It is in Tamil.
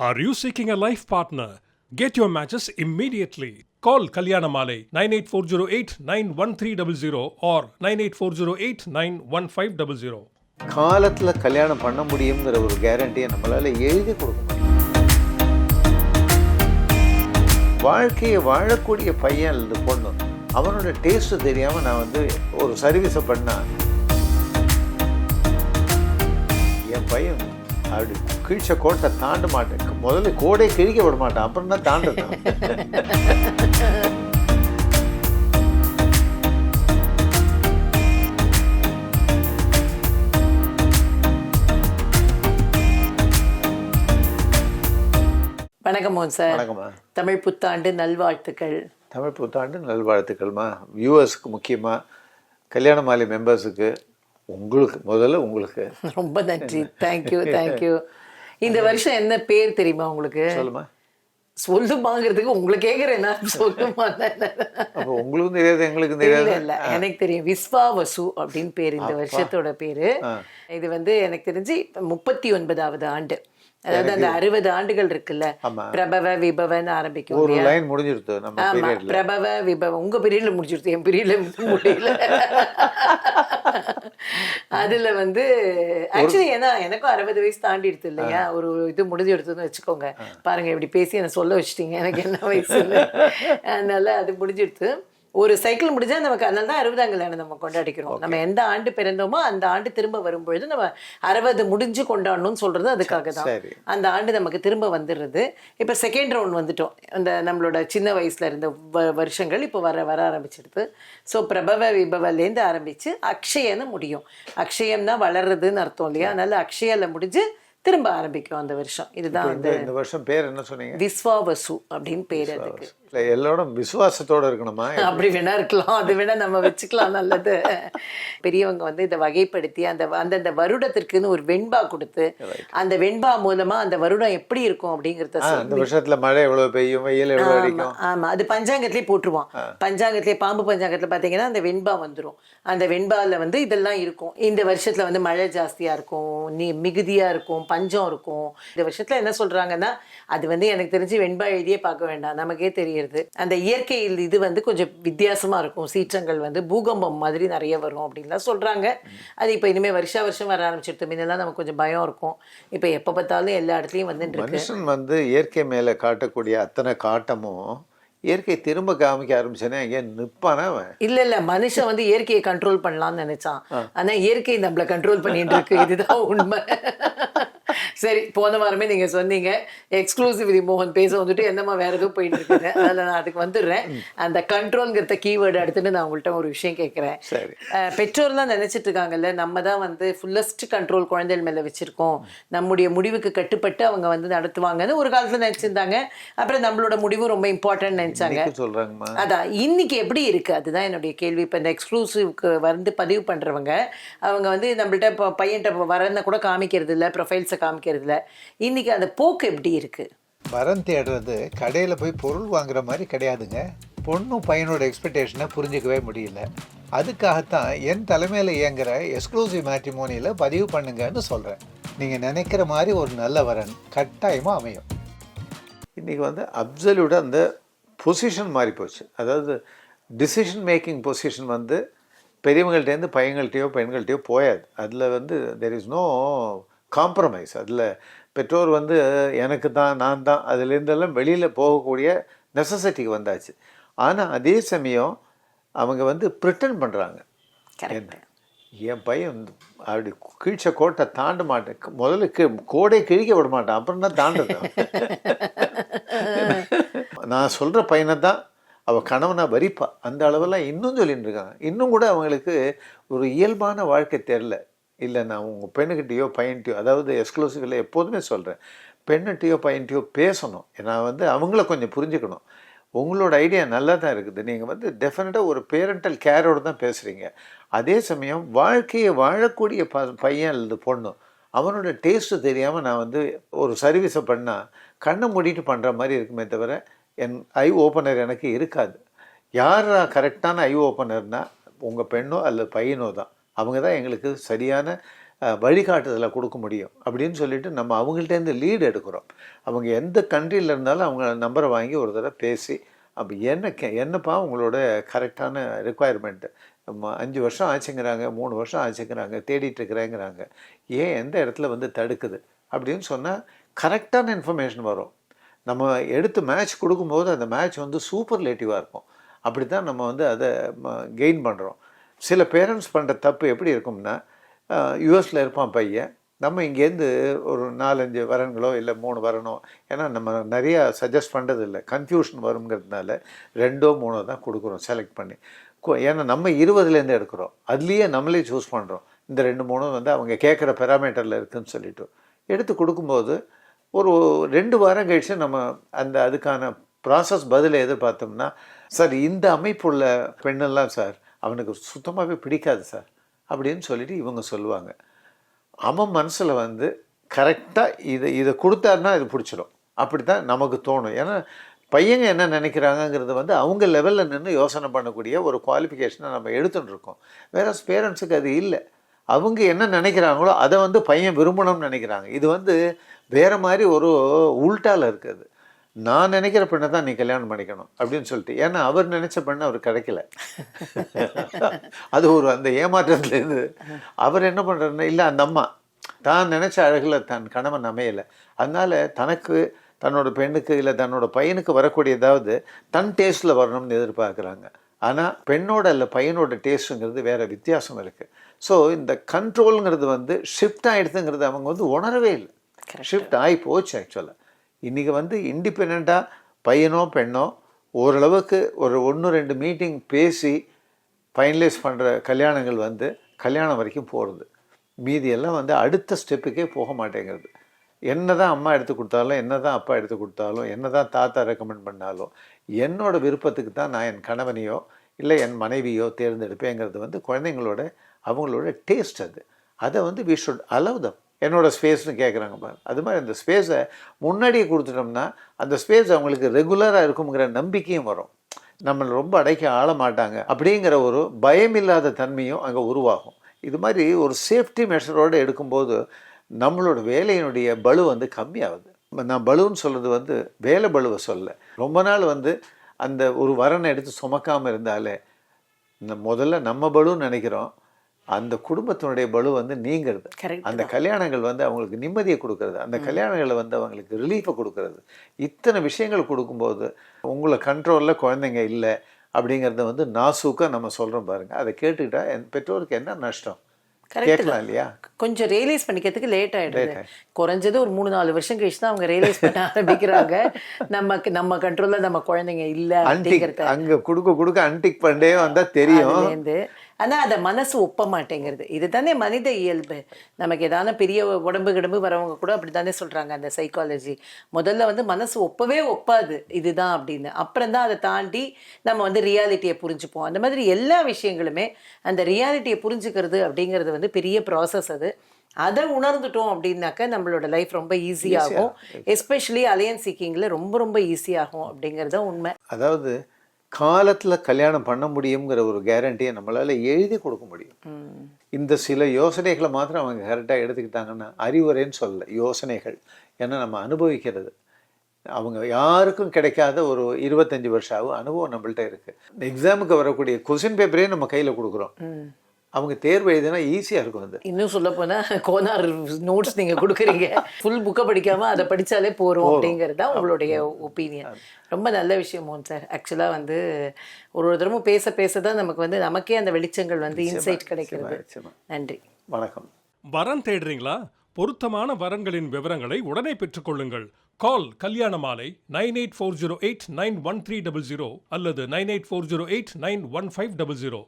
Are you seeking a life partner? Get your matches immediately. Call Kalyanamale 98408 91300 or 98408 91500. காலத்தில் கல்யாணம் பண்ண முடியுங்கிற ஒரு கேரண்டியை நம்மளால் எழுதி கொடுக்க முடியும் வாழ்க்கையை வாழக்கூடிய பையன் அல்லது பொண்ணு அவனோட டேஸ்ட்டு தெரியாமல் நான் வந்து ஒரு சர்வீஸை பண்ணேன் என் பையன் அப்படி கீழ்ச்ச கோட்டை தாண்ட மாட்டேன். முதல்ல கோடை கிழிக்க விட மாட்டான். அப்புறம் தான் தாண்டுதான் வணக்கம் மோகன் சார். வணக்கம்மா. தமிழ் புத்தாண்டு நல்வாழ்த்துக்கள். தமிழ் புத்தாண்டு நல்வாழ்த்துக்கள்மா. வியூவர்ஸுக்கு முக்கியமாக கல்யாண மாலை மெம்பர்ஸுக்கு உங்களுக்கு முதல்ல உங்களுக்கு. ரொம்ப நன்றி. தேங்க்யூ தேங்க்யூ இந்த வருஷம் என்ன பேர் தெரியுமா உங்களுக்கு? சொல்லுமா. சொல்லுமாங்கிறதுக்கு உங்களை கேக்குறேன் நான் சொல்லுமா அப்போ உங்களுக்கும் தெரியாது எங்களுக்கும் தெரியாது. இல்ல எனக்கு தெரியும். விஸ்வா வசு அப்படின்னு பேர் இந்த வருஷத்தோட பேரு. இது வந்து எனக்கு தெரிஞ்சு முப்பத்தி ஒன்பதாவது ஆண்டு. அதாவது அந்த அறுபது ஆண்டுகள் இருக்குல்ல. பிரபவ விபவன்னு ஆரம்பிக்கும் ஒரு? லைன் முடிஞ்சிருது நம்ம ஆமா. பிரபவ விபவம் உங்க பீரியட்ல முடிச்சிருது என் பீரியட்ல முடியல. அதுல வந்து ஆக்சுவலி ஏன்னா எனக்கும் அறுபது வயசு தாண்டிடுது இல்லையா? ஒரு இது முடிஞ்சு எடுத்ததுன்னு வச்சுக்கோங்க பாருங்க இப்படி பேசி என்ன சொல்ல வச்சிட்டீங்க. எனக்கு என்ன வயசு அதனால அது முடிஞ்சிடுது ஒரு சைக்கிள் முடிஞ்சா நமக்கு அதனால தான் அறுபதாம் கல்யாணம் நம்ம கொண்டாடிக்கிறோம். நம்ம எந்த ஆண்டு பிறந்தோமோ அந்த ஆண்டு திரும்ப வரும்பொழுது நம்ம அறுபது முடிஞ்சு கொண்டாடணும்னு சொல்றது அதுக்காக தான். அந்த ஆண்டு நமக்கு திரும்ப வந்துடுது இப்போ செகண்ட் ரவுண்ட் வந்துட்டோம். அந்த நம்மளோட சின்ன வயசுல இருந்த வ- வருஷங்கள் இப்போ வர வர ஆரம்பிச்சிடுது. ஸோ பிரபவ விபவலேருந்து ஆரம்பிச்சு அக்ஷயன்னு முடியும். அக்ஷயம்னா வளர்றதுன்னு அர்த்தம் இல்லையா? அதனால அக்ஷயால முடிஞ்சு திரும்ப ஆரம்பிக்கும் அந்த வருஷம். இதுதான் இந்த வருஷம் பேர் என்ன சொன்னீங்க? விஸ்வாவசு அப்படின்னு பேர் அதுக்கு. இல்லை எல்லோரும் விசுவாசத்தோட இருக்கணுமா? அப்படி வேணா இருக்கலாம். அது வேணா நம்ம வச்சுக்கலாம். நல்லது. பெரியவங்க வந்து இதை வகைப்படுத்தி அந்த அந்தந்த வருடத்திற்குன்னு ஒரு வெண்பா கொடுத்து அந்த வெண்பா மூலமா அந்த வருடம் எப்படி இருக்கும் அப்படிங்கறத இந்த வருஷத்துல மழை எவ்வளவு பெய்யும் வெயில் எவ்வளவு ஆமா, அடிக்கும்? ஆமா. அது பஞ்சாங்கத்திலே போட்டுருவான் பஞ்சாங்கத்திலே பாம்பு பஞ்சாங்கத்துல பாத்தீங்கன்னா அந்த வெண்பா வந்துரும். அந்த வெண்பால வந்து இதெல்லாம் இருக்கும். இந்த வருஷத்துல வந்து மழை ஜாஸ்தியா இருக்கும் நீ மிகுதியா இருக்கும் பஞ்சம் இருக்கும். இந்த வருஷத்துல என்ன சொல்றாங்கன்னா அது வந்து எனக்கு தெரிஞ்சு வெண்பா எழுதியே பார்க்க வேண்டாம். நமக்கே தெரியுது அந்த இயற்கையில் இது வந்து கொஞ்சம் வித்தியாசமா இருக்கும். சீற்றங்கள் வந்து பூகம்பம் மாதிரி நிறைய வரும் அப்படின்லாம் சொல்றாங்க. அது இப்போ இனிமே வருஷா வருஷம் வர ஆரம்பிச்சிருது முன்னெல்லாம் நமக்கு கொஞ்சம் பயம் இருக்கும். இப்போ எப்போ பார்த்தாலும் எல்லா இடத்துலயும் வந்துட்டு மனுஷன் வந்து இயற்கை மேல காட்டக்கூடிய அத்தனை காட்டமும் இயற்கை திரும்ப காமிக்க ஆரம்பிச்சேன்னா எங்கே நிப்பானா அவன்? இல்ல இல்ல. மனுஷன் வந்து இயற்கையை கண்ட்ரோல் பண்ணலாம்னு நினைச்சான். ஆனா இயற்கை நம்மள கண்ட்ரோல் பண்ணிட்டு இருக்கு. இதுதான் உண்மை. சரி போன வாரமே நீங்க சொன்னீங்க. எக்ஸ்க்ளூசிவ் மோகன் பேச வந்துட்டு என்னமா வேற எதுவும் போயிட்டு இருக்குது? அதில் நான் அதுக்கு வந்துடுறேன். அந்த கண்ட்ரோல்ங்கிறத கீவேர்டு எடுத்துட்டு நான் உங்கள்கிட்ட ஒரு விஷயம் கேட்குறேன். சரி. பெற்றோர்லாம் நினைச்சிட்டு இருக்காங்கல்ல நம்ம தான் வந்து ஃபுல்லஸ்ட் கண்ட்ரோல் குழந்தைகள் மேல வச்சிருக்கோம். நம்முடைய முடிவுக்கு கட்டுப்பட்டு அவங்க வந்து நடத்துவாங்கன்னு ஒரு காலத்துல நினைச்சிருந்தாங்க. அப்புறம் நம்மளோட முடிவும் ரொம்ப இம்பார்ட்டன்ட் நினைச்சாங்க. சொல்றாங்கம்மா. அதான் இன்னைக்கு எப்படி இருக்கு? அதுதான் என்னுடைய கேள்வி. இப்போ இந்த எக்ஸ்க்ளூசிவ்க்கு வந்து பதிவு பண்றவங்க அவங்க வந்து நம்மள்ட்ட இப்போ பையன்கிட்ட வரன கூட காமிக்கிறது இல்லை ப்ரொஃபைல்ஸை காமிக்கிறது இல்லை இன்னைக்கு அந்த போக்கு எப்படி இருக்கு? வரன் தேடுறது கடையில் போய் பொருள் வாங்குற மாதிரி கிடையாதுங்க. பொண்ணும் பையனோட எக்ஸ்பெக்டேஷனை புரிஞ்சிக்கவே முடியல. அதுக்காகத்தான் என் தலைமையில் இயங்குற எக்ஸ்க்ளூசிவ் மேட்ரிமோனியில் பதிவு பண்ணுங்கன்னு சொல்கிறேன் நீங்கள் நினைக்கிற மாதிரி ஒரு நல்ல வரன் கட்டாயமாக அமையும். இன்னைக்கு வந்து அப்சல்யூட்டாக அந்த பொசிஷன் மாறி போச்சு. அதாவது டிசிஷன் மேக்கிங் பொசிஷன் வந்து பெரியவங்கள்ட்டேருந்து பையங்கள்ட்டையோ பெண்கள்ட்டையோ போயாது. அதில் வந்து தெர் இஸ் நோ காம்ப்ரமைஸ் அதில் பெற்றோர் வந்து எனக்கு தான் நான் தான். அதுலேருந்தெல்லாம் வெளியில் போகக்கூடிய நெசசிட்டிக்கு வந்தாச்சு. ஆனால் அதே சமயம் அவங்க வந்து ப்ரிட்டன் பண்ணுறாங்க என்ன? என் பையன் அப்படி கீழ்ச்ச கோட்டை தாண்ட மாட்டேன். முதல்ல கீ கோடை கிழிக்க விட மாட்டான். அப்புறம் தான் தாண்டுதான் நான் சொல்கிற பையனை தான் அவள் கணவனை வரிப்பா. அந்த அளவெல்லாம் இன்னும் சொல்லிட்டு இருக்காங்க. இன்னும் கூட அவங்களுக்கு ஒரு இயல்பான வாழ்க்கை தெரில இல்லை நான் உங்கள் பெண்ணுக்கிட்டேயோ பையன்கிட்டயோ அதாவது எக்ஸ்க்ளூசிவில் எப்போதுமே சொல்கிறேன் பெண்ணுகிட்டயோ பையன்கிட்டயோ பேசணும். நான் வந்து அவங்கள கொஞ்சம் புரிஞ்சுக்கணும். உங்களோட ஐடியா நல்லா தான் இருக்குது. நீங்கள் வந்து டெஃபினட்டாக ஒரு பேரண்டல் கேரோடு தான் பேசுகிறீங்க அதே சமயம் வாழ்க்கையை வாழக்கூடிய ப பையன் அல்லது பொண்ணு அவனோட டேஸ்ட்டு தெரியாமல் நான் வந்து ஒரு சர்வீஸை பண்ணால் கண்ணை மூடிட்டு பண்ணுற மாதிரி இருக்குமே தவிர என் ஐ ஓப்பனர் எனக்கு இருக்காது. யார் கரெக்டான ஐ ஓப்பனர்னால் உங்கள் பெண்ணோ அல்லது பையனோ தான். அவங்க தான் எங்களுக்கு சரியான வழிகாட்டுதலை கொடுக்க முடியும். அப்படின்னு சொல்லிட்டு நம்ம அவங்கள்ட்டேருந்து லீடு எடுக்கிறோம். அவங்க எந்த கண்ட்ரியில் இருந்தாலும் அவங்க நம்பரை வாங்கி ஒரு தடவை பேசி அப்போ என்ன கே என்னப்பா உங்களோட கரெக்டான ரெக்குவயர்மெண்ட்டு அஞ்சு வருஷம் ஆச்சுங்கிறாங்க மூணு வருஷம் ஆச்சுங்கிறாங்க தேடிட்டுருக்கிறேங்கிறாங்க ஏன் எந்த இடத்துல வந்து தடுக்குது? அப்படின்னு சொன்னால் கரெக்டான இன்ஃபர்மேஷன் வரும். நம்ம எடுத்து மேட்ச் கொடுக்கும்போது அந்த மேட்ச் வந்து சூப்பர்லேட்டிவாக இருக்கும். அப்படி தான் நம்ம வந்து அதை கெயின் பண்ணுறோம் சில பேரண்ட்ஸ் பண்ணுற தப்பு எப்படி இருக்கும்னா யூஎஸில் இருப்பான் பையன். நம்ம இங்கேருந்து ஒரு நாலஞ்சு வரன்களோ இல்லை மூணு வரனோ ஏன்னா நம்ம நிறையா சஜஸ்ட் பண்ணுறது இல்லை கன்ஃபியூஷன் வருங்கிறதுனால ரெண்டோ மூணோ தான் கொடுக்குறோம் செலக்ட் பண்ணி. ஏன்னா நம்ம இருபதுலேருந்து எடுக்கிறோம். அதுலேயே நம்மளே சூஸ் பண்ணுறோம் இந்த ரெண்டு மூணும் வந்து அவங்க கேட்குற பெராமீட்டரில் இருக்குன்னு சொல்லிட்டு. எடுத்து கொடுக்கும்போது ஒரு ரெண்டு வாரம் கழிச்சு நம்ம அந்த அதுக்கான ப்ராசஸ் பதிலை எதிர்பார்த்தோம்னா சார் இந்த அமைப்புள்ள பெண்ணெல்லாம் சார் அவனுக்கு சுத்தமாகவே பிடிக்காது சார். அப்படின்னு சொல்லிட்டு இவங்க சொல்லுவாங்க. அவன் மனசில் வந்து கரெக்டாக இதை இதை கொடுத்தாருன்னா இது பிடிச்சிடும். அப்படி தான் நமக்கு தோணும். ஏன்னா பையங்க என்ன நினைக்கிறாங்கங்கிறது வந்து அவங்க லெவலில் நின்று யோசனை பண்ணக்கூடிய ஒரு குவாலிஃபிகேஷனை நம்ம எடுத்துகிட்டு இருக்கோம். வேற பேரண்ட்ஸுக்கு அது இல்லை. அவங்க என்ன நினைக்கிறாங்களோ அதை வந்து பையன் விரும்பணும்னு நினைக்கிறாங்க. இது வந்து வேறு மாதிரி ஒரு உள்டால இருக்குது. நான் நினைக்கிற பெண்ணை தான் நீ கல்யாணம் பண்ணிக்கணும் அப்படின்னு சொல்லிட்டு. ஏன்னா அவர் நினைச்ச பெண்ணு அவர் கிடைக்கல. அது ஒரு அந்த ஏமாற்றத்துல இருந்து. அவர் என்ன பண்றாருன்னா இல்லை அந்த அம்மா. தான் நினைச்ச அழகுல தன் கணவன் அமையலை. அதனால தனக்கு தன்னோட பெண்ணுக்கு இல்லை தன்னோட பையனுக்கு வரக்கூடிய ஏதாவது தன் டேஸ்ட்டில் வரணும்னு எதிர்பார்க்குறாங்க. ஆனால் பெண்ணோட இல்லை பையனோட டேஸ்ட்டுங்கிறது வேற வித்தியாசம் இருக்குது ஸோ இந்த கண்ட்ரோலுங்கிறது வந்து ஷிஃப்ட் ஆகிடுதுங்கிறது அவங்க வந்து உணரவே இல்லை. ஷிஃப்ட் ஆகி போச்சு ஆக்சுவலாக இன்றைக்கி வந்து இண்டிபெண்ட்டாக பையனோ பெண்ணோ ஓரளவுக்கு ஒரு ஒன்று ரெண்டு மீட்டிங் பேசி ஃபைனலைஸ் பண்ணுற கல்யாணங்கள் வந்து கல்யாணம் வரைக்கும் போகிறது மீதியெல்லாம் வந்து அடுத்த ஸ்டெப்புக்கே போக மாட்டேங்கிறது. என்ன தான் அம்மா எடுத்து கொடுத்தாலும் என்ன தான் அப்பா எடுத்து கொடுத்தாலும் என்ன தான் தாத்தா ரெக்கமெண்ட் பண்ணாலும் என்னோடய விருப்பத்துக்கு தான் நான் என் கணவனையோ இல்லை என் மனைவியோ தேர்ந்தெடுப்பேங்கிறது வந்து குழந்தைங்களோட அவங்களோட டேஸ்ட் அது. அதை வந்து வி ஷுட் அலவ் தம் என்னோடய ஸ்பேஸ்னு கேட்குறாங்க பாரு. அது மாதிரி அந்த ஸ்பேஸை முன்னாடியே கொடுத்துட்டோம்னா அந்த ஸ்பேஸ் அவங்களுக்கு ரெகுலராக இருக்குங்கிற நம்பிக்கையும் வரும். நம்மளை ரொம்ப அடைக்க ஆள மாட்டாங்க அப்படிங்கிற ஒரு பயமில்லாத தன்மையும் அங்கே உருவாகும். இது மாதிரி ஒரு சேஃப்டி மெஷரோடு எடுக்கும்போது நம்மளோட வேலையினுடைய பளு வந்து கம்மியாகுது. நான் பளுன்னு சொல்கிறது வந்து வேலை பளுவை சொல்ல. ரொம்ப நாள் வந்து அந்த ஒரு வரனை எடுத்து சுமக்காமல் இருந்தாலே இந்த முதல்ல நம்ம பளுன்னு நினைக்கிறோம். அந்த குடும்பத்தினுடைய பளு வந்து நீங்கிறது. அந்த கல்யாணங்கள் வந்து அவங்களுக்கு நிம்மதியை கொடுக்கறது. அந்த கல்யாணங்களை வந்து அவங்களுக்கு ரிலீஃபை கொடுக்கறது. இத்தனை விஷயங்கள் கொடுக்கும்போது உங்களை கண்ட்ரோலில் குழந்தைங்க இல்லை அப்படிங்கிறத வந்து நாசூக்காக நம்ம சொல்கிறோம் பாருங்க. அதை கேட்டுக்கிட்டா என் பெற்றோருக்கு என்ன நஷ்டம்? கேட்கலாம் இல்லையா? கொஞ்சம் ரியலைஸ் பண்ணிக்கிறதுக்கு லேட் ஆயிடுது. குறைஞ்சது ஒரு மூணு நாலு வருஷம் கழிச்சு தான் அவங்க ரியலைஸ் பண்ண ஆரம்பிக்கிறாங்க. நமக்கு நம்ம கண்ட்ரோல்ல நம்ம குழந்தைங்க இல்ல அப்படிங்கறத. அங்கே கொடுக்க கொடுக்க அன்டிக் பண்ணே வந்தால் தெரியும். ஆனா அதை மனசு ஒப்ப மாட்டேங்கிறது. இதுதானே மனித இயல்பு. நமக்கு ஏதான பெரிய உடம்பு கிடம்பு வரவங்க கூட அப்படித்தானே சொல்றாங்க அந்த சைக்காலஜி முதல்ல வந்து மனசு ஒப்பவே ஒப்பாது. இதுதான் அப்படின்னு. அப்புறம் தான் அதை தாண்டி நம்ம வந்து ரியாலிட்டியை புரிஞ்சுப்போம். அந்த மாதிரி எல்லா விஷயங்களுமே அந்த ரியாலிட்டியை புரிஞ்சுக்கிறது அப்படிங்கிறது வந்து பெரிய ப்ராசஸ் அது. அதை உணர்ந்துட்டோம் அப்படின்னாக்க நம்மளோட லைஃப் ரொம்ப ஈஸியாகும் எஸ்பெஷலி அலையன்ஸ் சீக்கிங்கில் ரொம்ப ரொம்ப ஈஸியாகும் அப்படிங்கிறது உண்மை. அதாவது காலத்தில் கல்யாணம் பண்ண முடியுங்கிற ஒரு கேரண்டியை நம்மளால் எழுதி கொடுக்க முடியும். இந்த சில யோசனைகளை மாத்திரம் அவங்க கரெக்டாக எடுத்துக்கிட்டாங்கன்னா அறிவுரைன்னு சொல்லல யோசனைகள். ஏன்னா நம்ம அனுபவிக்கிறது. அவங்க யாருக்கும் கிடைக்காத ஒரு இருபத்தஞ்சி வருஷம் அனுபவம் நம்மள்ட்ட இருக்கு. எக்ஸாமுக்கு வரக்கூடிய கொஸ்டின் பேப்பரே நம்ம கையில் கொடுக்குறோம். அவங்க தேர்வு எழுதினா ஈஸியாக இருக்கும் அது. இன்னும் சொல்ல போனா கோனார் நோட்ஸ் நீங்க கொடுக்குறீங்க. ஃபுல் புக்கை படிக்காம அதை படிச்சாலே போறோம் அப்படிங்கிறது தான் உங்களுடைய ஒப்பீனியன் ரொம்ப நல்ல விஷயம் மோகன் சார். ஆக்சுவலா வந்து ஒரு ஒரு தடவை பேச பேச தான் நமக்கு வந்து நமக்கே அந்த வெளிச்சங்கள் வந்து இன்சைட் கிடைக்கிறது. நன்றி. வணக்கம். வரன் தேடுறீங்களா? பொருத்தமான வரன்களின் விவரங்களை உடனே பெற்றுக்கொள்ளுங்கள் call Kalyana Malai nine eight four zero eight nine one three double zero அல்லது nine eight four zero eight nine one five double zero.